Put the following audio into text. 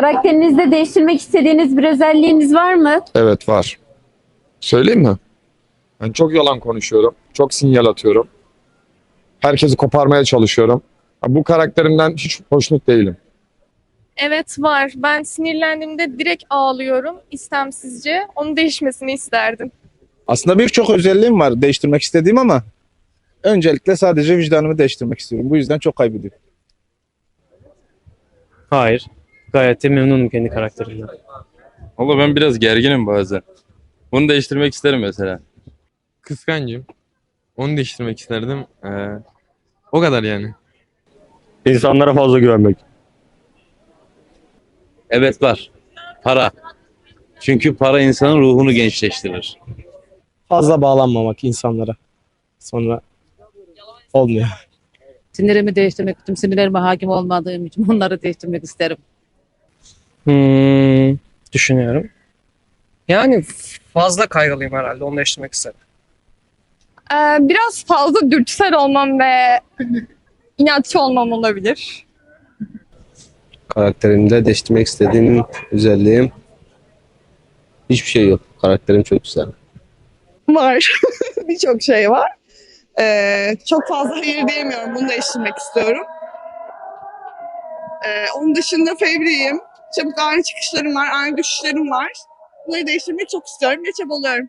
Karakterinizde değiştirmek istediğiniz bir özelliğiniz var mı? Evet var. Söyleyeyim mi? Ben çok yalan konuşuyorum. Çok sinyal atıyorum. Herkesi koparmaya çalışıyorum. Bu karakterimden hiç hoşnut değilim. Evet var. Ben sinirlendiğimde direkt ağlıyorum istemsizce. Onun değişmesini isterdim. Aslında birçok özelliğim var değiştirmek istediğim ama öncelikle sadece vicdanımı değiştirmek istiyorum. Bu yüzden çok kaybediyorum. Hayır. Gayet de memnunum kendi karakterimden. Valla ben biraz gerginim bazen. Bunu değiştirmek isterim mesela. Kıskancım. Onu değiştirmek isterdim. Ee, o kadar yani. İnsanlara fazla güvenmek. Evet var. Para. Çünkü para insanın ruhunu gençleştirir. Fazla bağlanmamak insanlara. Sonra olmuyor. Sinirimi değiştirmek için, sinirlerime hakim olmadığım için onları değiştirmek isterim. Hmm, düşünüyorum. Yani fazla kaygılıyım herhalde. Onu değiştirmek isterim. Ee, biraz fazla dürtüsel olmam ve inatçı olmam olabilir. Karakterimde değiştirmek istediğim özelliğim hiçbir şey yok. Karakterim çok güzel. Var. Birçok şey var. Ee, çok fazla hayır diyemiyorum. Bunu değiştirmek istiyorum. Ee, onun dışında fevriyim. Çabuk ani çıkışlarım var, ani düşüşlerim var. Bunları değiştirmeyi çok istiyorum ve çabalıyorum.